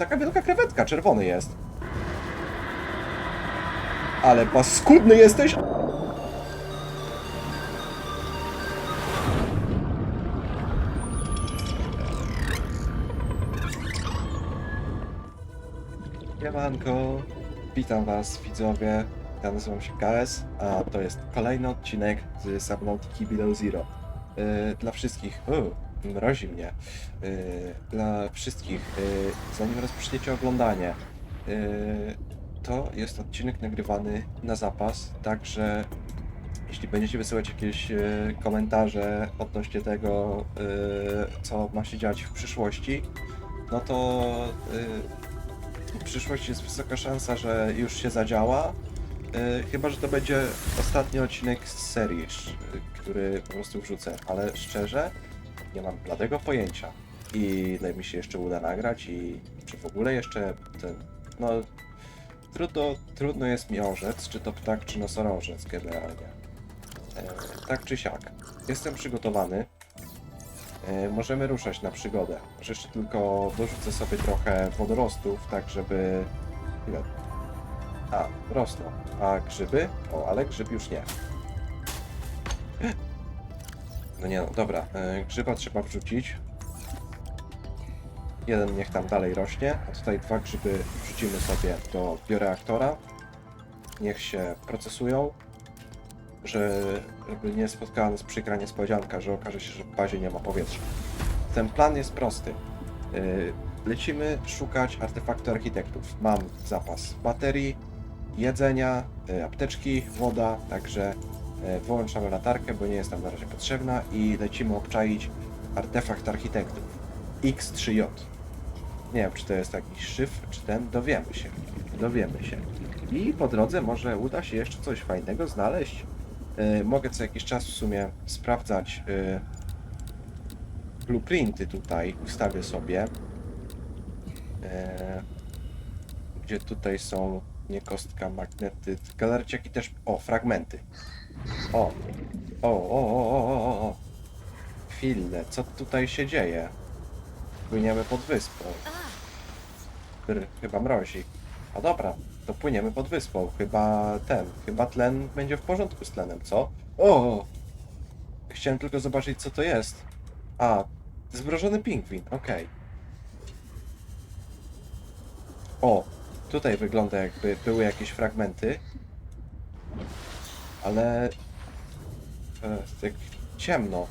taka wielka krewetka, czerwony jest. Ale paskudny jesteś! Siemanko, witam was widzowie, ja nazywam się KS, a to jest kolejny odcinek z Subnautiki Below Zero. Yy, dla wszystkich, u, mrozi mnie, yy, dla wszystkich, yy, zanim rozpoczniecie oglądanie, yy, to jest odcinek nagrywany na zapas, także jeśli będziecie wysyłać jakieś komentarze odnośnie tego, co ma się dziać w przyszłości, no to w przyszłości jest wysoka szansa, że już się zadziała. Chyba, że to będzie ostatni odcinek z serii, który po prostu wrzucę, ale szczerze nie mam bladego pojęcia. I ile mi się jeszcze uda nagrać i czy w ogóle jeszcze ten, no trudno, trudno jest mi orzec, czy to ptak, czy nosorożec generalnie. E, tak czy siak. Jestem przygotowany. E, Możemy ruszać na przygodę. Może jeszcze tylko dorzucę sobie trochę wodorostów, tak żeby... Ile? A, rosną. A grzyby? O, ale grzyb już nie. No nie no, dobra. e, Grzyba trzeba wrzucić. Jeden niech tam dalej rośnie, a tutaj dwa grzyby wrzucimy sobie do bioreaktora. Niech się procesują, że, żeby nie spotkała nas przykra niespodzianka, że okaże się, że w bazie nie ma powietrza. Ten plan jest prosty. Yy, Lecimy szukać artefaktu architektów. Mam zapas baterii, jedzenia, yy, apteczki, woda, także wyłączamy latarkę, bo nie jest nam na razie potrzebna i lecimy obczaić artefakt architektów. X3J. Nie wiem, czy to jest jakiś szyfr, czy ten, dowiemy się. Dowiemy się. I po drodze może uda się jeszcze coś fajnego znaleźć. Yy, mogę co jakiś czas w sumie sprawdzać yy, blueprinty tutaj. Ustawię sobie. Yy, gdzie tutaj są nie kostka, magnety, galerciaki też. O, fragmenty. O, o, o, o, o, o, o. Chwilę, co tutaj się dzieje? Płyniemy pod wyspą. Brr, chyba mrozi. A dobra, to płyniemy pod wyspą. Chyba ten, chyba tlen będzie w porządku z tlenem, co? O! Chciałem tylko zobaczyć, co to jest. A, zmrożony pingwin, okej. O, tutaj wygląda jakby były jakieś fragmenty. Ale... E, tak ciemno.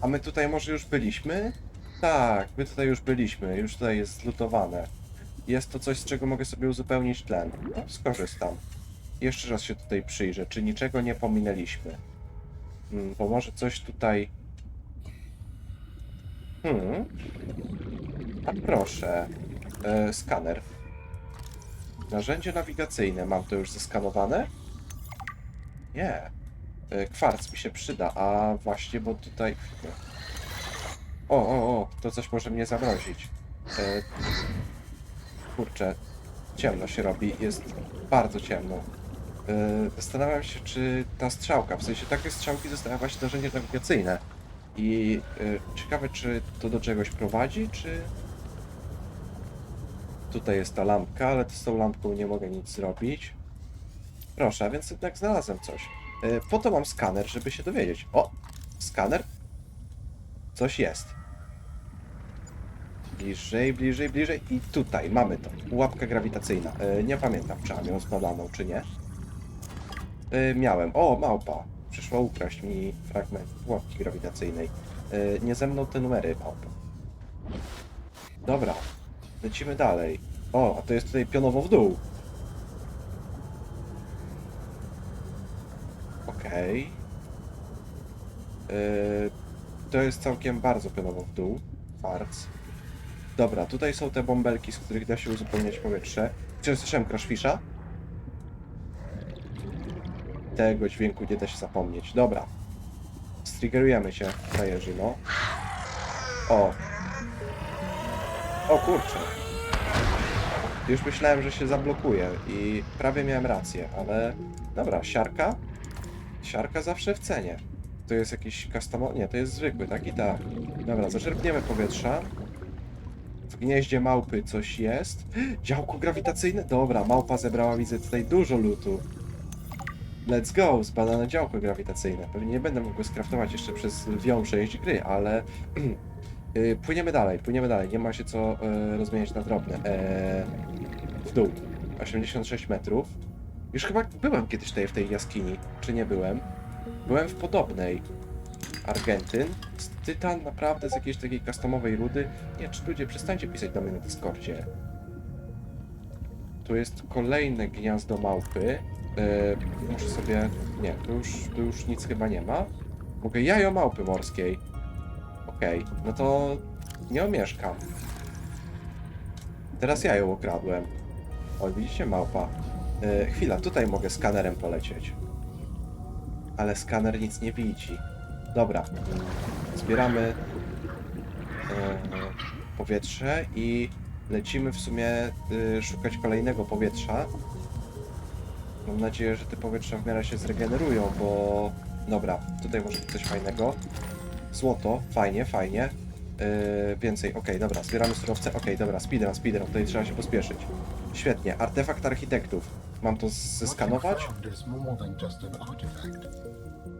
A my tutaj może już byliśmy? Tak, my tutaj już byliśmy, już tutaj jest zlutowane. Jest to coś, z czego mogę sobie uzupełnić tlen. No, skorzystam. Jeszcze raz się tutaj przyjrzę, czy niczego nie pominęliśmy. Hmm, bo może coś tutaj... Hmm. A proszę. E, skaner. Narzędzie nawigacyjne. Mam to już zeskanowane? Nie. E, kwarc mi się przyda, a właśnie, bo tutaj... O, o, o, to coś może mnie zamrozić. E, kurczę, ciemno się robi, jest bardzo ciemno. E, zastanawiam się, czy ta strzałka, w sensie takie strzałki zostały właśnie narzędzie nawigacyjne. I ciekawe, czy to do czegoś prowadzi, czy... Tutaj jest ta lampka, ale z tą lampką nie mogę nic zrobić. Proszę, więc jednak znalazłem coś. E, po to mam skaner, żeby się dowiedzieć. O! Skaner? Coś jest. Bliżej, bliżej, bliżej. I tutaj mamy to. Pułapka grawitacyjna. E, nie pamiętam, czy mam ją zbadaną, czy nie. E, miałem. O, małpa. Przyszła ukraść mi fragment pułapki grawitacyjnej. Nie ze mną te numery, małpa. Dobra. Lecimy dalej. O, a to jest tutaj pionowo w dół. Okej. E, to jest całkiem bardzo pionowo w dół. Kwarc. Dobra, tutaj są te bąbelki, z których da się uzupełniać powietrze. Czy słyszałem Crashfisha? Tego dźwięku nie da się zapomnieć. Dobra. Striggerujemy się, frajerzy. O. O kurczę. Już myślałem, że się zablokuje i prawie miałem rację, ale... Dobra, siarka? Siarka zawsze w cenie. To jest jakiś custom... Nie, to jest zwykły, tak i tak. Dobra, zaczerpniemy powietrza. W gnieździe małpy coś jest. Działko grawitacyjne? Dobra, małpa zebrała, widzę tutaj dużo lutu. Let's go, zbadane działko grawitacyjne. Pewnie nie będę mógł go skraftować jeszcze przez lwią część gry, ale yy, płyniemy dalej, płyniemy dalej. Nie ma się co yy, rozmieniać na drobne. Eee, w dół. 86 metrów. Już chyba byłem kiedyś tutaj w tej jaskini, czy nie byłem? Byłem w podobnej. Argentyn. Z Tytan naprawdę z jakiejś takiej customowej rudy. Nie, czy ludzie, przestańcie pisać do mnie na Discordzie. Tu jest kolejne gniazdo małpy. Yy, muszę sobie... Nie, tu już, tu już nic chyba nie ma. Mogę jajo małpy morskiej. Okej, no to nie omieszkam. Teraz ja ją okradłem. O, widzicie małpa. Yy, chwila, tutaj mogę skanerem polecieć. Ale skaner nic nie widzi. Dobra. Zbieramy e, powietrze i lecimy w sumie e, szukać kolejnego powietrza. Mam nadzieję, że te powietrza w miarę się zregenerują, bo... Dobra, tutaj może być coś fajnego. Złoto, fajnie, fajnie. E, więcej, okej, dobra, zbieramy surowce. Okej, dobra, speedrun, speedrun, tutaj trzeba się pospieszyć. Świetnie, artefakt architektów. Mam to zeskanować? What you found is more than just an artifact.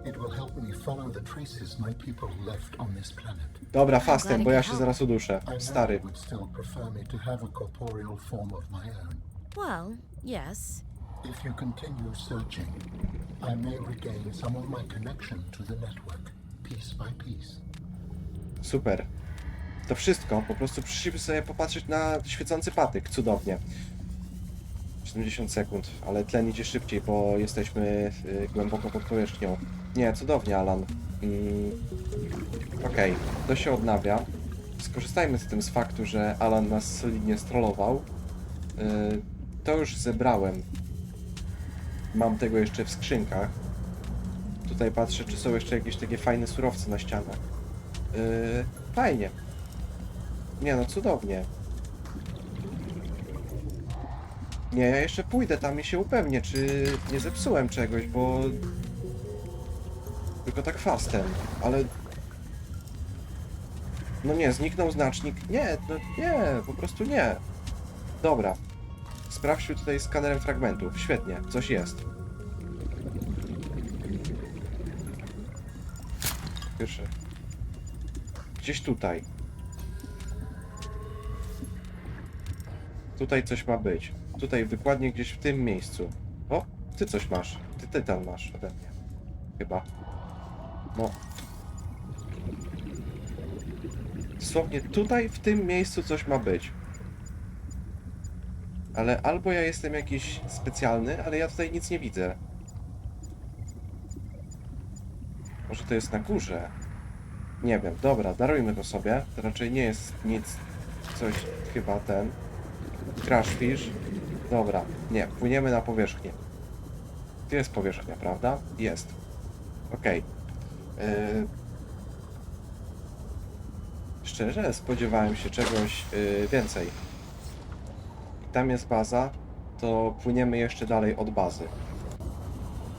It will help me follow the traces my people left on this planet. Dobra, fastem, bo ja się zaraz uduszę. Stary. you would still prefer me to have a corporeal form of my own. Well, yes. If you continue searching, I may regain some of my connection to the network, piece by piece. Super. To wszystko. Po prostu przyszliśmy sobie popatrzeć na świecący patyk. Cudownie. 70 sekund, ale tlen idzie szybciej, bo jesteśmy y, głęboko pod powierzchnią. Nie, cudownie, Alan. Mm, Okej, to się odnawia. Skorzystajmy z tym z faktu, że Alan nas solidnie strollował. Y, to już zebrałem. Mam tego jeszcze w skrzynkach. Tutaj patrzę, czy są jeszcze jakieś takie fajne surowce na ścianach. Yy, fajnie. Nie no, cudownie. Nie, ja jeszcze pójdę tam i się upewnię, czy nie zepsułem czegoś, bo... Tylko tak fastem, ale... No nie, zniknął znacznik. Nie, no nie, po prostu nie. Dobra. Sprawdźmy tutaj skanerem fragmentów. Świetnie, coś jest. Pierwsze. Gdzieś tutaj. Tutaj coś ma być. Tutaj dokładnie gdzieś w tym miejscu. O, ty coś masz. Ty tytan masz ode mnie. Chyba. No. Dosłownie tutaj, w tym miejscu coś ma być. Ale albo ja jestem jakiś specjalny, ale ja tutaj nic nie widzę. Może to jest na górze? Nie wiem, dobra, darujmy to sobie. To raczej nie jest nic, coś chyba ten. Crashfish. Dobra, nie, płyniemy na powierzchnię. Tu jest powierzchnia, prawda? Jest. Okej. Yy... Szczerze, spodziewałem się czegoś yy, więcej. Tam jest baza, to płyniemy jeszcze dalej od bazy.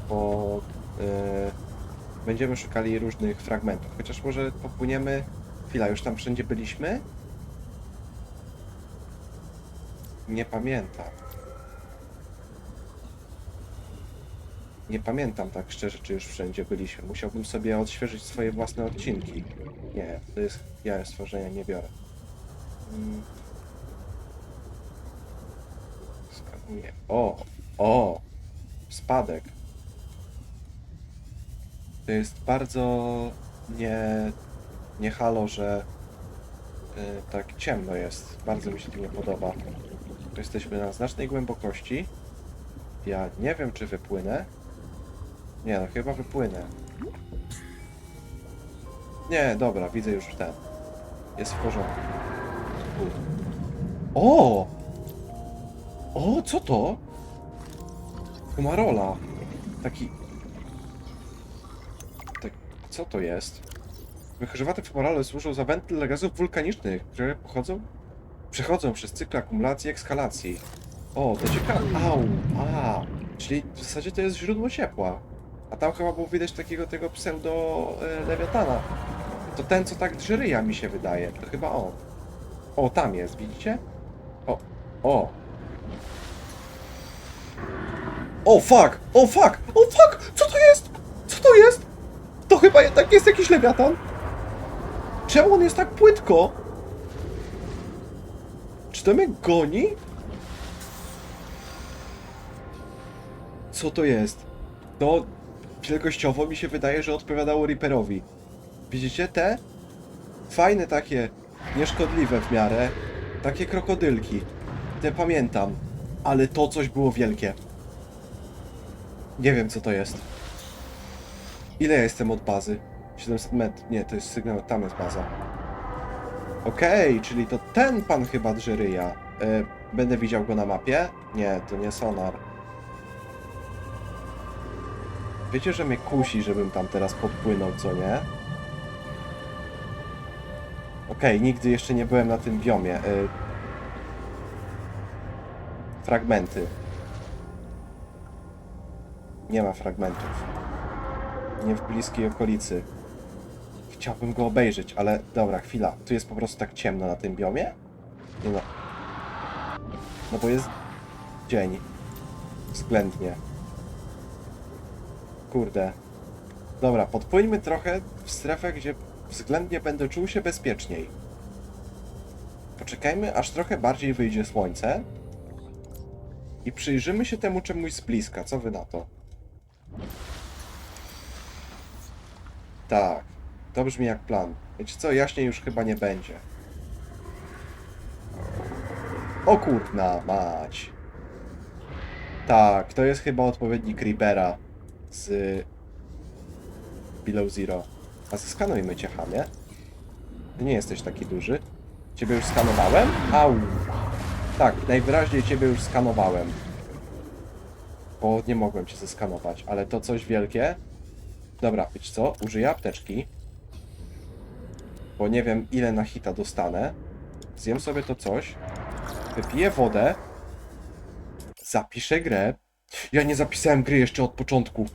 Bo yy, będziemy szukali różnych fragmentów. Chociaż może popłyniemy. Chwila, już tam wszędzie byliśmy? Nie pamiętam. Nie pamiętam tak szczerze, czy już wszędzie byliśmy. Musiałbym sobie odświeżyć swoje własne odcinki. Nie, to jest. Ja stworzenia nie biorę. Mm. O! O! Spadek. To jest bardzo nie, nie halo, że y, tak ciemno jest. Bardzo mi się to nie podoba. Jesteśmy na znacznej głębokości. Ja nie wiem, czy wypłynę. Nie, no chyba wypłynę. Nie, dobra, widzę już ten. Jest w porządku. O! O, co to? Kumarola. Taki tak, co to jest? Wychrzewate fumarole służą za wentyl gazów wulkanicznych, które pochodzą, przechodzą przez cykl akumulacji i ekskalacji. O, to ciekawe. Au, a, czyli w zasadzie to jest źródło ciepła. A tam chyba było widać takiego tego pseudo e, lewiatana. To ten, co tak drze ryja, mi się wydaje. To chyba on. O, tam jest, widzicie? O, o. O fuck! O fuck! O fuck! Co to jest? Co to jest? To chyba jednak jest jakiś lewiatan. Czemu on jest tak płytko? Czy to mnie goni? Co to jest? To wielkościowo mi się wydaje, że odpowiadało Reaperowi. Widzicie te? Fajne takie, nieszkodliwe w miarę. Takie krokodylki. Te pamiętam. Ale to coś było wielkie. Nie wiem co to jest. Ile ja jestem od bazy? 700 metrów. Nie, to jest sygnał, tam jest baza. Okej, czyli to ten pan chyba drze ryja. E, będę widział go na mapie? Nie, to nie sonar. Wiecie, że mnie kusi, żebym tam teraz podpłynął, co nie? Okej, nigdy jeszcze nie byłem na tym biomie. Y... Fragmenty. Nie ma fragmentów. Nie w bliskiej okolicy. Chciałbym go obejrzeć, ale dobra, chwila. Tu jest po prostu tak ciemno na tym biomie? Nie no. No bo jest dzień. Względnie. Kurde. Dobra, podpłyńmy trochę w strefę, gdzie względnie będę czuł się bezpieczniej. Poczekajmy, aż trochę bardziej wyjdzie słońce. I przyjrzymy się temu czemuś z bliska. Co wy na to? Tak. To brzmi jak plan. Wiecie co, jaśniej już chyba nie będzie. O kurna mać. Tak, to jest chyba odpowiednik Reapera z Below Zero. A zeskanujmy cię, chamie. Ty nie jesteś taki duży. Ciebie już skanowałem? Au! Tak, najwyraźniej ciebie już skanowałem. Bo nie mogłem cię zeskanować, ale to coś wielkie. Dobra, wiecie co? Użyję apteczki. Bo nie wiem ile na hita dostanę. Zjem sobie to coś. Wypiję wodę. Zapiszę grę. Ja nie zapisałem gry jeszcze od początku.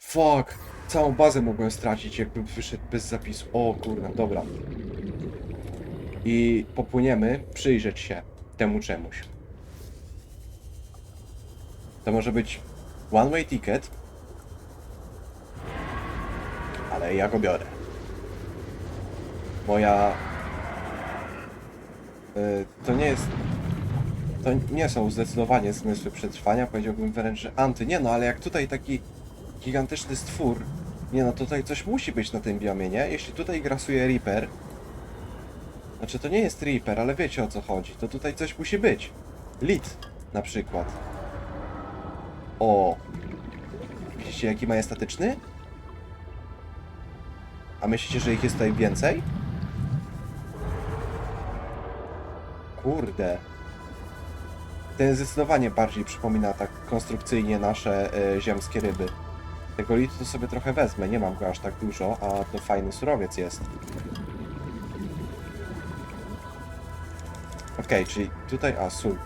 Fuck. Całą bazę mogłem stracić, jakbym wyszedł bez zapisu. O kurna, dobra. I popłyniemy przyjrzeć się temu czemuś. To może być one way ticket. Ale ja go biorę. Moja... Y, to nie jest... To nie są zdecydowanie zmysły przetrwania, powiedziałbym wręcz, że anty. Nie no, ale jak tutaj taki gigantyczny stwór. Nie no, tutaj coś musi być na tym biomie, nie? Jeśli tutaj grasuje Reaper. Znaczy to nie jest Reaper, ale wiecie o co chodzi. To tutaj coś musi być. Lit na przykład. O. Widzicie jaki majestatyczny? A myślicie, że ich jest tutaj więcej? Kurde. Ten zdecydowanie bardziej przypomina tak konstrukcyjnie nasze e, ziemskie ryby. Tego litu to sobie trochę wezmę, nie mam go aż tak dużo, a to fajny surowiec jest. Okej, czyli tutaj, a sól.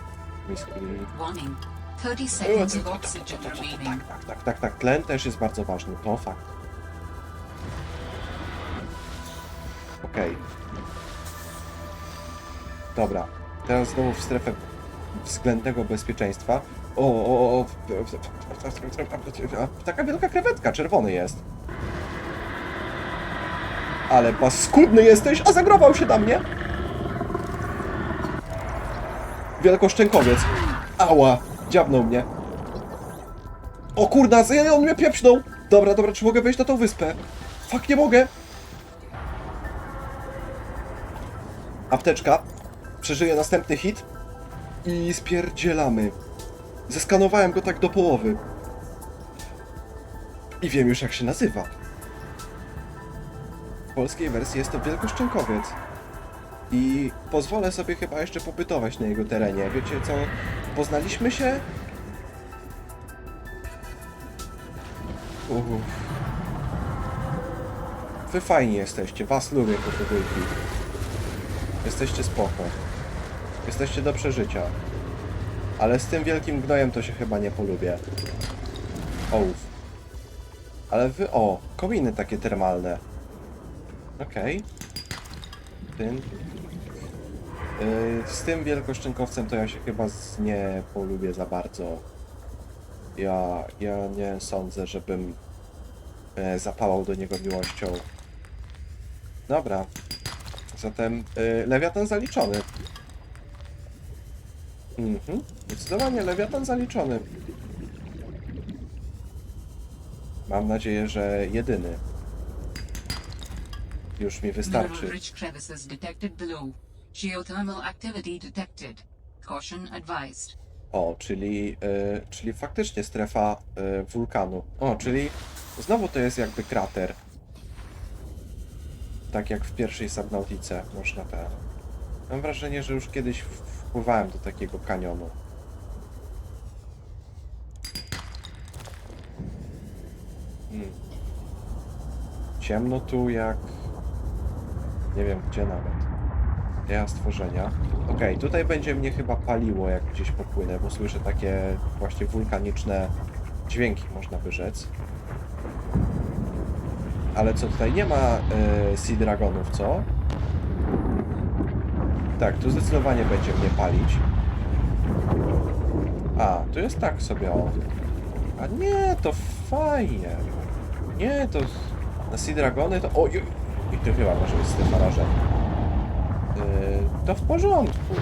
Miski. Warning. 30 seconds of oxygen remaining. Tak, tak, tak, tak, tlen też jest bardzo ważny, to fakt. Okej. Dobra, teraz znowu w strefę względnego bezpieczeństwa. O, o, o, taka wielka krewetka, czerwony jest. Ale paskudny jesteś, a zagrował się na mnie. Wielkoszczękowiec. Ała, dziabnął mnie. O kurna, on mnie pieprznął. Dobra, dobra, czy mogę wejść na tą wyspę? Fak, nie mogę. Apteczka. Przeżyję następny hit. I spierdzielamy. Zeskanowałem go tak do połowy. I wiem już jak się nazywa. W polskiej wersji jest to Wielkoszczękowiec. I pozwolę sobie chyba jeszcze popytować na jego terenie. Wiecie co? Poznaliśmy się? Uff. Wy fajni jesteście, was lubię krokodylki. Jesteście spoko. Jesteście do przeżycia. Ale z tym wielkim gnojem to się chyba nie polubię. Ołów. Ale wy... O, kominy takie termalne. Okej. Ten. Yy, z tym wielkoszczynkowcem to ja się chyba z nie polubię za bardzo. Ja, ja nie sądzę, żebym e, zapałał do niego miłością. Dobra. Zatem e, lewiatan zaliczony. Mhm. Zdecydowanie lewiatan zaliczony. Mam nadzieję, że jedyny. Już mi wystarczy. Mineral rich crevices detected below. Geothermal activity detected. Caution advised. O, czyli, e, czyli faktycznie strefa e, wulkanu. O, czyli znowu to jest jakby krater. Tak jak w pierwszej Subnautice można ten. Mam wrażenie, że już kiedyś w- wpływałem do takiego kanionu. Hmm. Ciemno tu jak... Nie wiem gdzie nawet. Ja stworzenia. Okej, tutaj będzie mnie chyba paliło, jak gdzieś popłynę, bo słyszę takie właśnie wulkaniczne dźwięki, można by rzec. Ale co, tutaj nie ma e, Sea Dragonów, co? Tak, tu zdecydowanie będzie mnie palić. A, tu jest tak sobie, o. A nie, to fajnie. Nie, to... Na Sea Dragony to... Oj, i to chyba może być Stefaraże. Yy, to w porządku.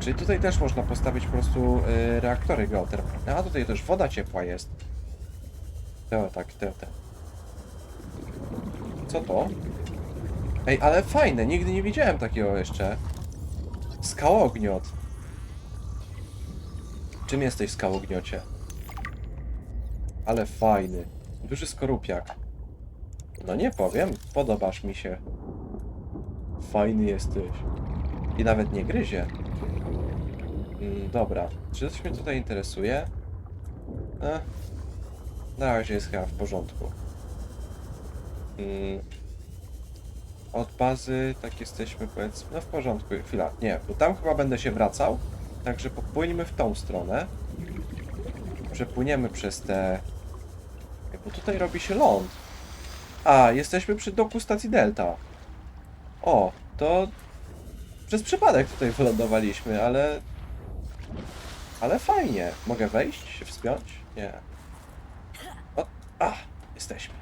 Czyli tutaj też można postawić po prostu yy, reaktory geotermalne. A tutaj też woda ciepła jest. To tak, te, te. Co to? Ej, ale fajne, nigdy nie widziałem takiego jeszcze. Skałogniot. Czym jesteś skałogniocie? Ale fajny. Duży skorupiak. No nie powiem, podobasz mi się. Fajny jesteś. I nawet nie gryzie. Mm, dobra. Czy coś mnie tutaj interesuje? E, na razie jest chyba w porządku. Mm, od bazy, tak jesteśmy powiedzmy, no w porządku, chwila, nie, bo tam chyba będę się wracał, także popłyńmy w tą stronę. Przepłyniemy przez te... Bo tutaj robi się ląd. A, jesteśmy przy doku stacji Delta. O, to przez przypadek tutaj wylądowaliśmy, ale... Ale fajnie. Mogę wejść, się wspiąć? Nie. O, a, jesteśmy.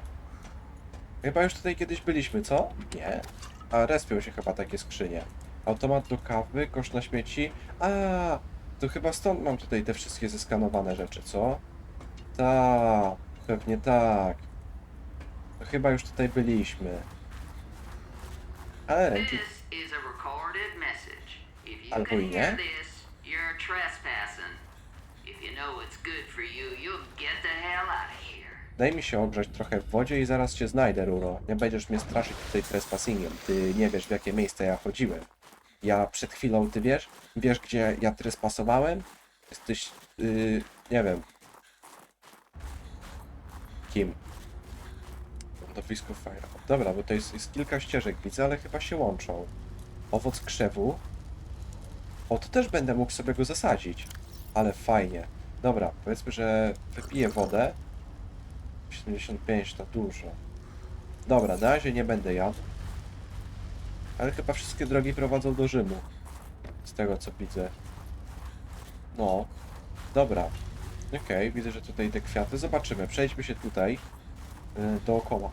Chyba już tutaj kiedyś byliśmy, co? Nie. A, respią się chyba takie skrzynie. Automat do kawy, kosz na śmieci. A, to chyba stąd mam tutaj te wszystkie zeskanowane rzeczy, co? Tak, pewnie tak. To chyba już tutaj byliśmy. Ale ręki... Albo i nie. you're trespassing. If you know it's good for you, you'll get the hell out of here. Daj mi się ogrzać trochę w wodzie i zaraz cię znajdę, Ruro. Nie będziesz mnie straszyć tutaj trespassingiem. Ty nie wiesz, w jakie miejsce ja chodziłem. Ja przed chwilą, ty wiesz? Wiesz, gdzie ja trespassowałem? Jesteś, yy, nie wiem. Kim? Lądowisko Fire. Dobra, bo to jest, jest kilka ścieżek, widzę, ale chyba się łączą. Owoc krzewu. O, to też będę mógł sobie go zasadzić. Ale fajnie. Dobra, powiedzmy, że wypiję wodę. 75 to dużo. Dobra, na razie nie będę jadł. Ale chyba wszystkie drogi prowadzą do Rzymu. Z tego co widzę. No. Dobra. Okej, widzę, że tutaj te kwiaty. Zobaczymy. Przejdźmy się tutaj yy, dookoła.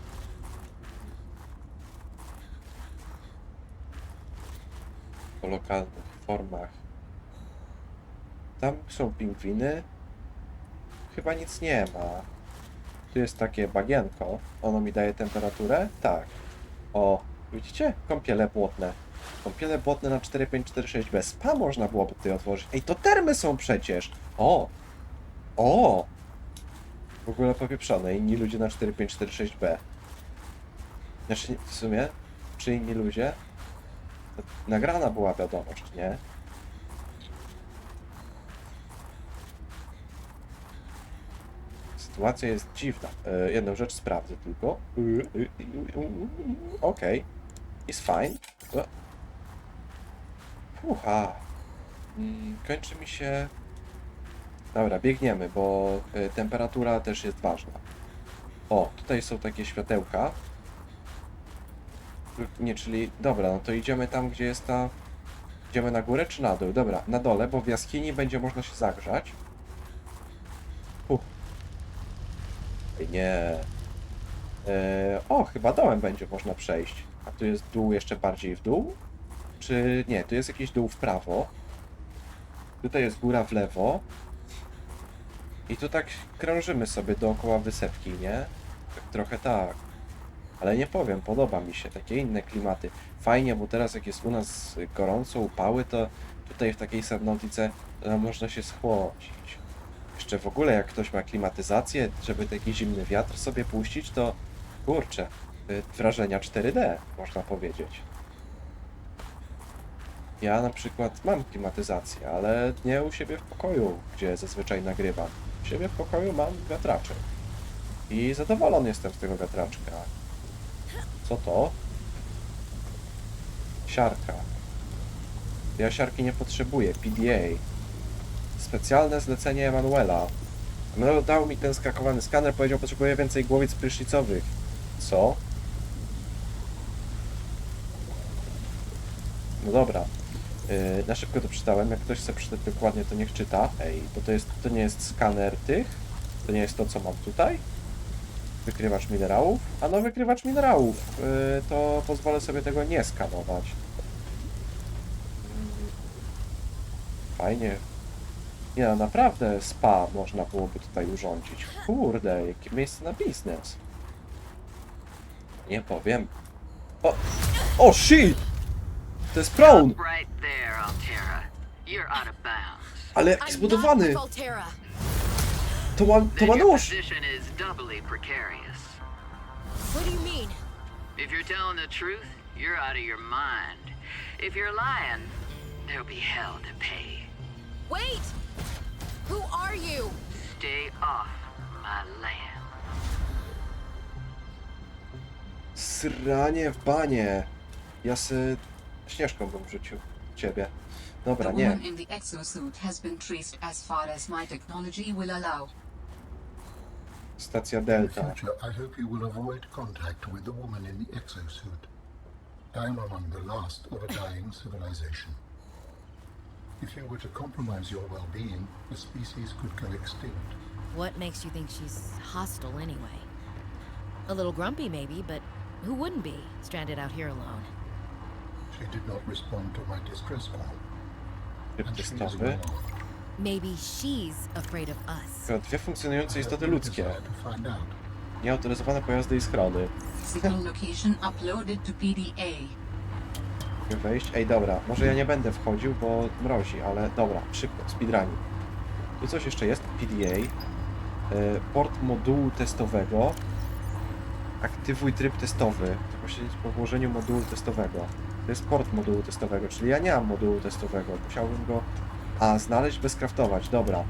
Po lokalnych formach. Tam są pingwiny. Chyba nic nie ma. Tu jest takie bagienko. Ono mi daje temperaturę? Tak. O, widzicie? Kąpiele błotne. Kąpiele błotne na 4546B. Spa można byłoby tutaj otworzyć. Ej, to termy są przecież! O! O! W ogóle popieprzone. Inni ludzie na 4546B. Znaczy, w sumie, czy inni ludzie? Nagrana była wiadomość, nie? Sytuacja jest dziwna. E, jedną rzecz sprawdzę tylko. Okej. Jest fine. O. Pucha. Mm, Kończy mi się... Dobra, biegniemy, bo e, temperatura też jest ważna. O, tutaj są takie światełka. Nie, czyli... Dobra, no to idziemy tam, gdzie jest ta Idziemy na górę czy na dół? Dobra, na dole, bo w jaskini będzie można się zagrzać. Uff. Ej, Nie. E, o, chyba dołem będzie można przejść. A tu jest dół jeszcze bardziej w dół? Czy nie? Tu jest jakiś dół w prawo. Tutaj jest góra w lewo. I tu tak krążymy sobie dookoła wysepki, nie? Tak trochę tak. Ale nie powiem, podoba mi się takie inne klimaty. Fajnie, bo teraz jak jest u nas gorąco, upały, to tutaj w takiej Subnautice e, można się schłodzić. Jeszcze w ogóle jak ktoś ma klimatyzację, żeby taki zimny wiatr sobie puścić, to kurczę, y, wrażenia 4D, można powiedzieć. Ja na przykład mam klimatyzację, ale nie u siebie w pokoju, gdzie zazwyczaj nagrywam. U siebie w pokoju mam wiatraczek. I zadowolony jestem z tego wiatraczka. Co to? Siarka. Ja siarki nie potrzebuję. PDA. Specjalne zlecenie Emanuela. Emanuel dał mi ten skakowany skaner, powiedział, potrzebuję więcej głowic prysznicowych. Co? No dobra. Yy, na szybko to przeczytałem. Jak ktoś chce przeczytać dokładnie, to niech czyta. Ej, bo to, jest, to nie jest skaner tych. To nie jest to, co mam tutaj. Wykrywacz minerałów. A no, wykrywacz minerałów. Yy, to pozwolę sobie tego nie skanować. Fajnie. Nie no, naprawdę spa można byłoby tutaj urządzić. Kurde, jakie miejsce na biznes. Nie powiem. O! O shit! To jest prone! Right there, Altera. You're out of bounds. Ale jaki zbudowany! To ma, to Then ma your nóż! position is doubly precarious. What do you mean? If you're telling the truth, you're out of your mind. If you're lying, there'll be hell to pay. Wait! Who are you? Stay off my land. Sranie w banie. Ja se śnieżką bym rzucił ciebie. Dobra, nie. woman in the exosuit has been traced as far as my technology will allow. Stacja In the Delta. future, I hope you will avoid contact with the woman in the exosuit. I'm among the last of a dying civilization. If you were to compromise your well-being, the species could go extinct. What makes you think she's hostile anyway? A little grumpy, maybe, but who wouldn't be, stranded out here alone? She did not respond to my distress call, Tryb and she is testowy. wrong. Maybe she's afraid of us. Tylko Dwie funkcjonujące I istoty have no ludzkie. find out. Nieautoryzowane pojazdy i schrony. Signal location uploaded to PDA. Mogę wejść? Ej, dobra. Może ja nie będę wchodził, bo mrozi, ale dobra. Szybko, speedrunning. Tu coś jeszcze jest. PDA. E, Port modułu testowego. Aktywuj tryb testowy. To właśnie po włożeniu modułu testowego. To jest port modułu testowego, czyli ja nie mam modułu testowego. Musiałbym go... A, znaleźć, bezkraftować. Dobra.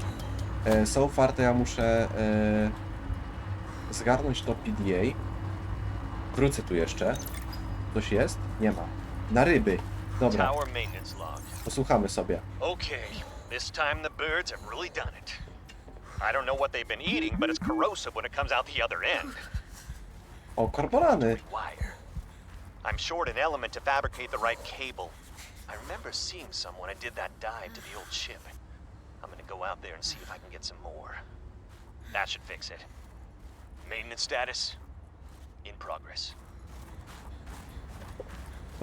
E, so far to ja muszę e, zgarnąć to PDA. Wrócę tu jeszcze. Coś jest? Nie ma. Na ryby. Dobra, Tower maintenance log. posłuchamy sobie. Okay, this time the birds have really done it. I don't know what they've been eating, but it's corrosive when it comes out the other end. O, korporany. Wire. I'm short an element to fabricate the right cable. I remember seeing some when I did that dive to the old ship. I'm gonna go out there and see if I can get some more. That should fix it. Maintenance status in progress.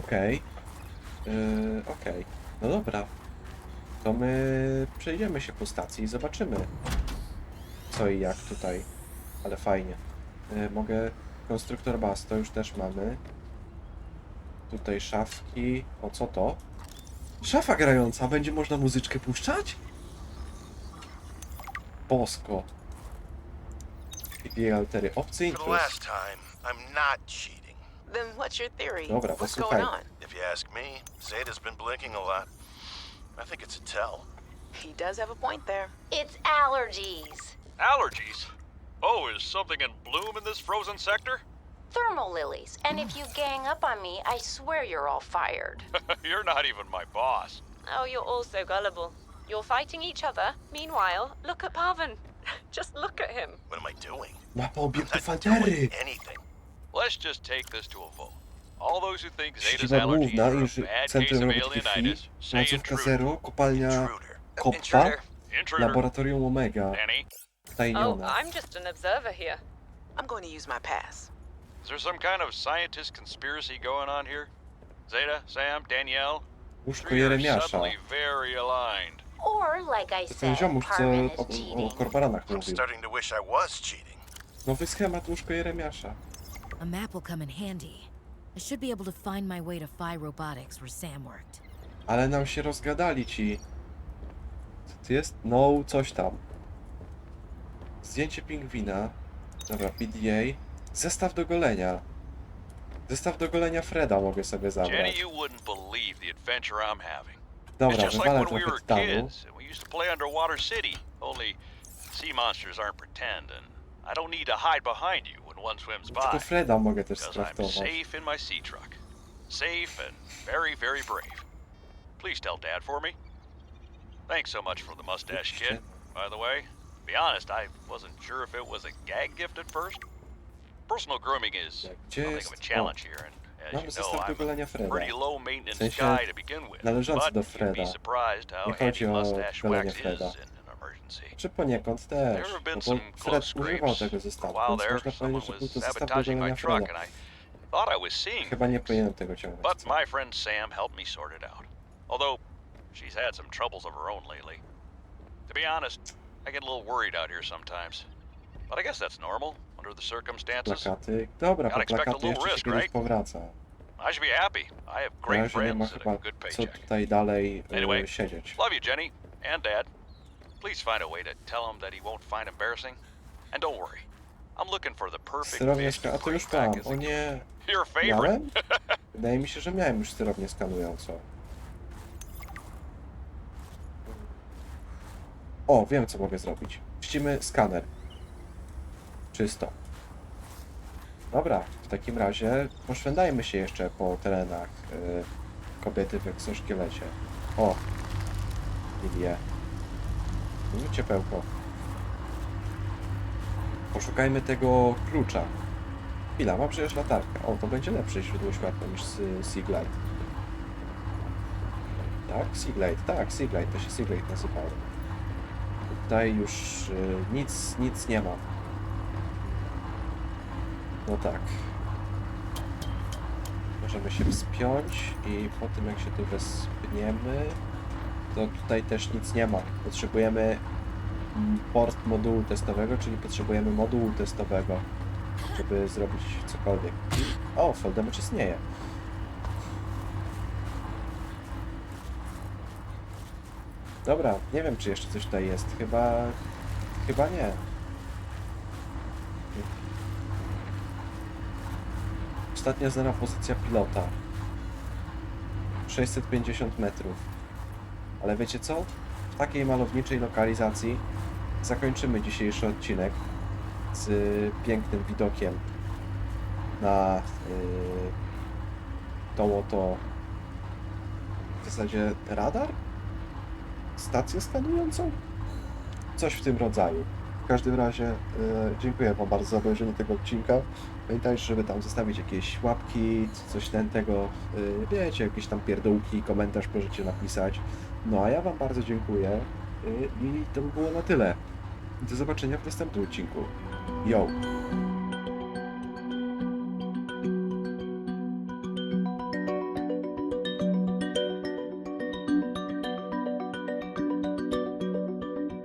Okej. Yy, Okej. No dobra. To my przejdziemy się po stacji i zobaczymy. Co i jak tutaj. Ale fajnie. Yy, mogę... Konstruktor bas, to już też mamy. Tutaj szafki. O, co to? Szafa grająca. Będzie można muzyczkę puszczać? Bosko. I altery. Obcy For the intruz. last time, I'm not cheating. Then what's your theory? Dobra, what's posłuchaj. going on? If you ask me, Zeta's been blinking a lot. I think it's a tell. He does have a point there. It's allergies. Allergies? Oh, is something in bloom in this frozen sector? Thermal lilies. And if you gang up on me, I swear you're all fired. You're not even my boss. Oh, you're all so gullible. You're fighting each other. Meanwhile, look at Pavan. Just look at him. What am I doing? Mapa I'm obiektów not doing anything. Let's just take this to a vote. All those who think Zeta's Siedziba allergies główna, are a inży- bad case Centrum of Robotyki Phi, alienitis, say placówka intruder. Zero, kopalnia Intruder. Koppa, Intruder. Intruder. laboratorium Omega, Danny, Oh. I'm just an observer here. I'm going to use my pass. is there some kind of scientist conspiracy going on here? Zeta, Sam, Danielle? Łóżko Three are Jeremiasza. suddenly very aligned. Or, like I To ten said, ziomuś, co o, is o, o cheating. korporanach I'm mówił. starting to wish I was cheating. Nowy schemat łóżko Jeremiasza. A map will come in handy. I should be able to find my way to Phi Robotics where Sam worked. Ale nam się rozgadali ci. Co to jest? No, coś tam. Zdjęcie pingwina. Dobra, PDA. Zestaw do golenia. Zestaw do golenia Freda mogę sobie Jenny, zabrać. you wouldn't believe the adventure I'm having. It's Dobra, just like when we trochę were tytanu. kids and we used to play underwater city. Only sea monsters aren't pretend, and I don't need to hide behind you when one swims Tylko by. Freda mogę też Because I'm safe in my sea truck. Safe and very, very brave. Please tell Dad for me. Thanks so much for the mustache kid, by the way. To be honest, I wasn't sure if it was a gag gift at first. Personal grooming is Gdzie something of a jest? Oh. challenge here, and as you zestaw know, do I'm golenia a Freda. pretty low maintenance sensie guy to begin with. należący But you'd be Freda. surprised how Nie handy o mustache golenie wax is Freda. in. Czy poniekąd też. There have been No some bo Fred używał tego zestawu, while więc there, można someone powiedzieć, że był was to zestaw do sabotaging my golenia truck, Freda. and I thought I was seeing Chyba nie powinienem tego ciągnąć. But my friend Sam helped me sort it out. Although, she's had some troubles of her own lately. To be honest, I get a little worried out here sometimes. But I guess that's normal under the circumstances. Plakaty. Dobra, po plakaty jeszcze się risk, kiedyś right? powraca. I should be happy. I have great razie nie ma friends and a good co tutaj dalej Anyway. siedzieć. Love you, Jenny and Dad. Please find a way to tell him that he won't find embarrassing. And don't worry, I'm looking for the perfect fish ska... A to już mam. O nie. Your favorite. Miałem? Wydaje mi się, że miałem już sterownię skanującą. O, wiem co mogę zrobić. Puścimy skaner. Czysto. Dobra, w takim razie poszwędajmy się jeszcze po terenach y, kobiety w egzoszkielecie. O, Lilie. Mm, Ciepełko. Poszukajmy tego klucza. Chwila, mam przecież latarkę. O, to będzie lepsze źródło światła niż Seaglide. Tak, Seaglide, tak, Seaglide, to się Seaglide nazywało. Tutaj już y, nic, nic nie ma. No tak. Możemy się wspiąć i po tym jak się tu wespniemy, to tutaj też nic nie ma. Potrzebujemy mm, port modułu testowego, czyli potrzebujemy modułu testowego, żeby zrobić cokolwiek. O, Foldemage istnieje. Dobra, nie wiem czy jeszcze coś tutaj jest. Chyba... Chyba nie. Ostatnia znana pozycja pilota. 650 metrów. Ale wiecie co? W takiej malowniczej lokalizacji zakończymy dzisiejszy odcinek z pięknym widokiem na yy, tą oto w zasadzie radar? Stację skanującą? Coś w tym rodzaju. W każdym razie yy, dziękuję Wam bardzo za obejrzenie tego odcinka. Pamiętajcie, żeby tam zostawić jakieś łapki, coś ten tego, yy, wiecie, jakieś tam pierdółki, komentarz możecie napisać. No a ja Wam bardzo dziękuję yy, i to by było na tyle. Do zobaczenia w następnym odcinku. Yo!